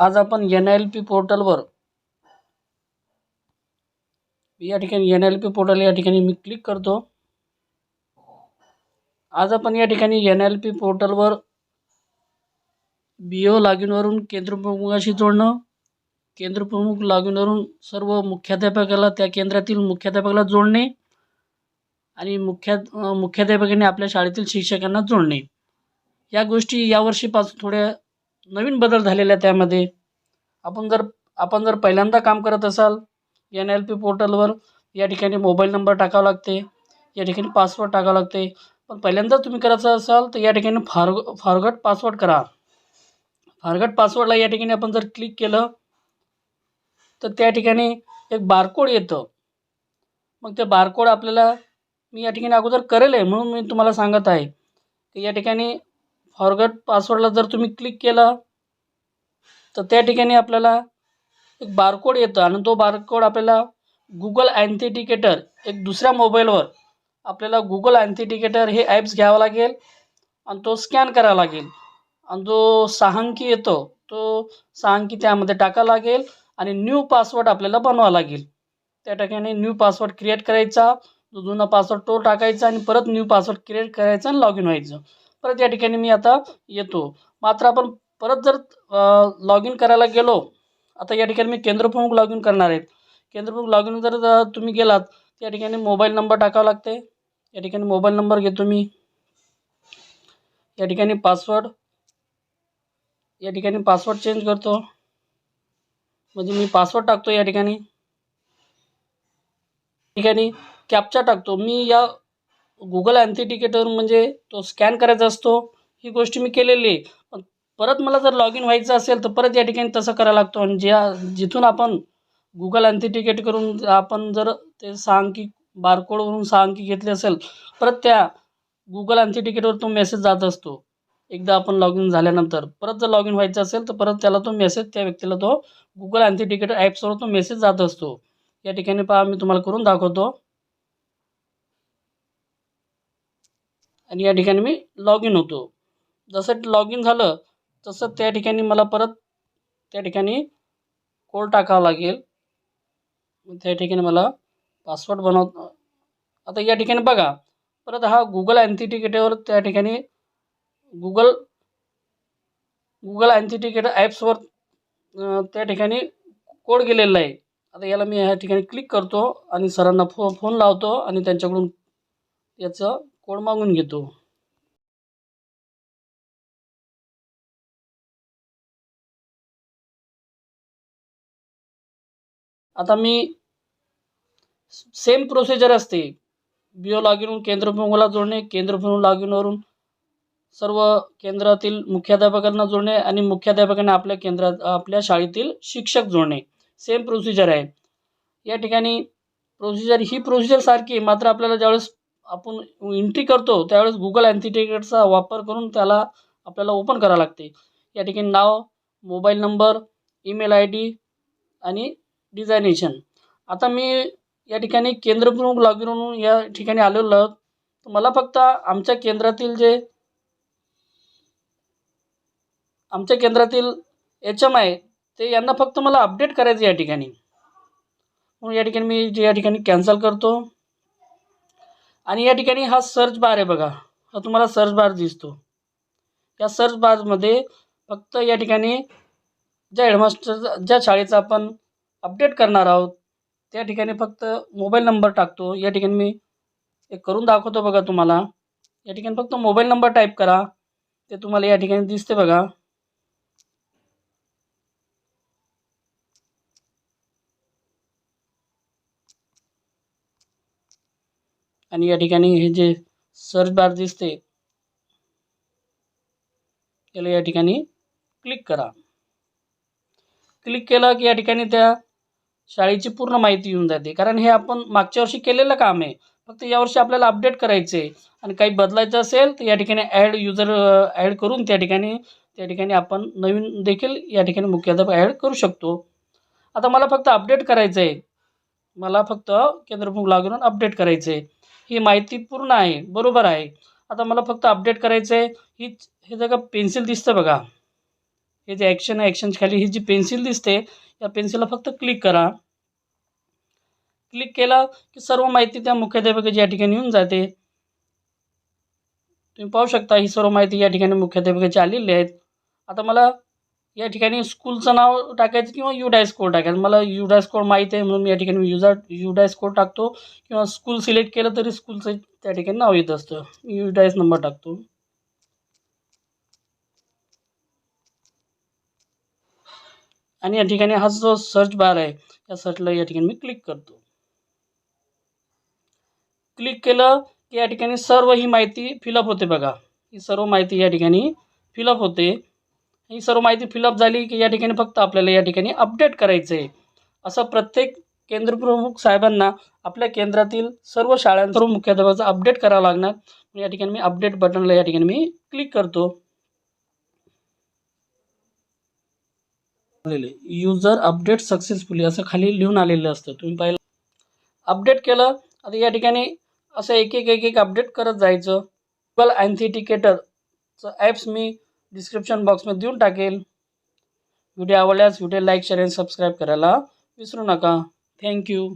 आज आपण N L P पोर्टलवर या ठिकाणी एन एल पी पोर्टल या ठिकाणी मी क्लिक करतो. आज आपण या ठिकाणी एन एल पी पोर्टलवर बी ओ लॉगिनवरून केंद्रप्रमुखाशी जोडणं केंद्रप्रमुख लॉगिनवरून सर्व मुख्याध्यापकाला त्या केंद्रातील मुख्याध्यापकाला जोडणे आणि मुख्या मुख्याध्यापकाने आपल्या शाळेतील शिक्षकांना जोडणे. या गोष्टी यावर्षीपासून थोड्या नवीन बदल झालेला आहे त्यामध्ये. आपण जर आपण जर पहिल्यांदा काम करत असाल एन एल पी पोर्टलवर या ठिकाणी मोबाईल नंबर टाकावा लागते या ठिकाणी पासवर्ड टाकावं लागते. पण पहिल्यांदा तुम्ही करायचं असाल तर या ठिकाणी फार फॉरगट पासवर्ड करा. फॉरगट पासवर्डला या ठिकाणी आपण जर क्लिक केलं तर त्या ठिकाणी एक बारकोड येतं. मग ते बारकोड आपल्याला मी या ठिकाणी अगोदर करेल आहे म्हणून मी तुम्हाला सांगत आहे. की या ठिकाणी फॉरगट पासवर्डला जर तुम्ही क्लिक केलं तर त्या ठिकाणी आपल्याला एक बारकोड येतं आणि तो बारकोड आपल्याला गुगल अँथेटिकेटर एक दुसऱ्या मोबाईलवर आपल्याला गुगल अँथेटिकेटर हे ॲप्स घ्यावं लागेल आणि तो स्कॅन करावा लागेल. आणि जो सहा अंकी येतो तो सहा अंकी त्यामध्ये टाकावा लागेल आणि न्यू पासवर्ड आपल्याला बनवावा लागेल. त्या ठिकाणी न्यू पासवर्ड क्रिएट करायचा जो जुना पासवर्ड तो टाकायचा आणि परत न्यू पासवर्ड क्रिएट करायचा आणि लॉग इन व्हायचं. परत या ठिकाणी मी आता येतो. मात्र आपण परत जर लॉग इन करायला गेलो आता या ठिकाणी मी केंद्रप्रमुख लॉग इन करणार आहेत केंद्रप्रमुख लॉग इन जर तुम्ही गेलात त्या ठिकाणी मोबाईल नंबर टाकावा लागते. या ठिकाणी मोबाईल नंबर घेतो मी. या ठिकाणी पासवर्ड या ठिकाणी पासवर्ड चेंज करतो. म्हणजे मी पासवर्ड टाकतो या ठिकाणी. ठिकाणी कॅप्चा टाकतो. मी या गुगल अँथेटिकेटर म्हणजे तो स्कॅन करायचा असतो. ही गोष्ट मी केलेली. आहे पण परत मला जर लॉग इन व्हायचं असेल तर परत या ठिकाणी तसं करायला लागतो. आणि ज्या जिथून आपण गुगल अँथेटिकेट करून आपण जर ते सहा अंकी बारकोडवरून सहा अंकी घेतले असेल परत त्या गुगल अँथेटिकेटवर तो मेसेज जात असतो. एकदा आपण लॉग इन झाल्यानंतर. परत जर लॉग इन व्हायचं असेल तर परत त्याला तो मेसेज त्या व्यक्तीला तो गुगल अँथेटिकेटर ॲप्सवर तो मेसेज जात असतो. या ठिकाणी पहा मी तुम्हाला करून दाखवतो. आणि या ठिकाणी मी लॉग इन होतो. जसं लॉग इन झालं तसं त्या ठिकाणी मला परत त्या ठिकाणी कोड टाकावा लागेल. त्या ठिकाणी मला पासवर्ड बनव आता या ठिकाणी बघा परत हा गुगल अँथिटिकेटवर त्या ठिकाणी गुगल गुगल अँथिटिकेटर ॲप्सवर त्या ठिकाणी कोड गेलेला आहे. आता याला मी ह्या ठिकाणी क्लिक करतो आणि सरांना फो फोन लावतो आणि त्यांच्याकडून याचं कोड मागून घेतो? आता मी सेम प्रोसिजर असते. बिओ ओ लॉग केंद्रप्रमुखाला जोडणे केंद्रप्रमुख लॉग सर्व केंद्रातील मुख्याध्यापकांना जोडणे आणि मुख्याध्यापकांना आपल्या केंद्रात आपल्या शाळेतील शिक्षक जोडणे. सेम प्रोसिजर आहे. या ठिकाणी प्रोसिजर ही प्रोसिजर सारखी मात्र आपल्याला ज्यावेळेस आपण एंट्री करतो त्यावेळेस गुगल अँथिटिकेटचा वापर करून त्याला आपल्याला ओपन करावं लागते. या ठिकाणी नाव mobile number email I D आणि डिझायनेशन आता मी या ठिकाणी केंद्रप्रमुख लॉग इन म्हणून या ठिकाणी आलेलो आहोत. तर मला फक्त आमच्या केंद्रातील जे आमच्या केंद्रातील एच एम आहे ते यांना फक्त मला अपडेट करायचं या ठिकाणी. म्हणून या ठिकाणी मी जे या ठिकाणी कॅन्सल करतो. आणि या ठिकाणी हा सर्च बार आहे बघा. हा तुम्हाला सर्च बार दिसतो. या सर्च बारमध्ये फक्त या ठिकाणी ज्या हेडमास्टर ज्या शाळेचा आपण अपडेट करणार आहोत त्या ठिकाणी फक्त मोबाईल नंबर टाकतो. या ठिकाणी मी एक करून दाखवतो बघा तुम्हाला. या ठिकाणी फक्त मोबाईल नंबर टाईप करा. ते तुम्हाला या ठिकाणी दिसते बघा. आणि या ठिकाणी हे जे सर्च बार दिसते याला या ठिकाणी क्लिक करा. क्लिक केलं की या ठिकाणी त्या शाळेची पूर्ण माहिती येऊन जाते. कारण हे आपण मागच्या वर्षी केलेलं काम आहे. फक्त यावर्षी आपल्याला अपडेट करायचे आणि काही बदलायचं असेल तर या ठिकाणी ॲड युजर ॲड करून त्या ठिकाणी त्या ठिकाणी आपण नवीन देखील या ठिकाणी मुख्याध्यापक ॲड करू शकतो. आता मला फक्त अपडेट करायचं आहे मला फक्त केंद्रप्रमुख लागून अपडेट करायचं आहे ही माहिती पूर्ण आहे बरोबर आहे. आता मला फक्त अपडेट करायचं आहे ही हे जगा पेन्सिल दिसतं बघा. हे जे ॲक्शन आहे ॲक्शनच्या खाली ही जी पेन्सिल दिसते या पेन्सिलला फक्त क्लिक करा. क्लिक केला की सर्व माहिती त्या मुख्याध्यापकाची या ठिकाणी येऊन जाते. तुम्ही पाहू शकता ही सर्व माहिती या ठिकाणी मुख्याध्यापकाची आलेली आहेत. आता मला या ठिकाणी स्कूलचं नाव टाकायचं किंवा युडायस कोड टाकायचं. मला युडायस कोड माहीत आहे म्हणून मी या ठिकाणी युजा युडायस कोड टाकतो. किंवा स्कूल सिलेक्ट केलं तरी स्कूलचं त्या ठिकाणी नाव येत असतं. युडायस नंबर टाकतो. आणि या ठिकाणी हा जो सर्च बार आहे या सर्चला या ठिकाणी मी क्लिक करतो. क्लिक केलं की या ठिकाणी सर्व ही माहिती फिलअप होते बघा. ही सर्व माहिती या ठिकाणी फिलअप होते. ही सर्व माहिती फिलअप झाली की या ठिकाणी फक्त आपल्याला या ठिकाणी अपडेट करायचं आहे असं प्रत्येक केंद्रप्रमुख साहेबांना आपल्या केंद्रातील सर्व शाळांचं सर्व मुख्याध्यापकाचं अपडेट करावं लागणार. या ठिकाणी मी अपडेट बटनला या ठिकाणी मी क्लिक करतो. युजर अपडेट सक्सेसफुली असं खाली लिहून आलेलं असतं. तुम्ही पाहिलं? अपडेट केलं आता या ठिकाणी असं एक एक एक एक अपडेट करत जायचं. गुगल अँथिटिकेटरचं ॲप्स मी डिस्क्रिप्शन बॉक्समध्ये देऊन टाकेल. व्हिडिओ आवडल्यास व्हिडिओ लाईक शेअर आणि सबस्क्राईब करायला विसरू नका. थँक्यू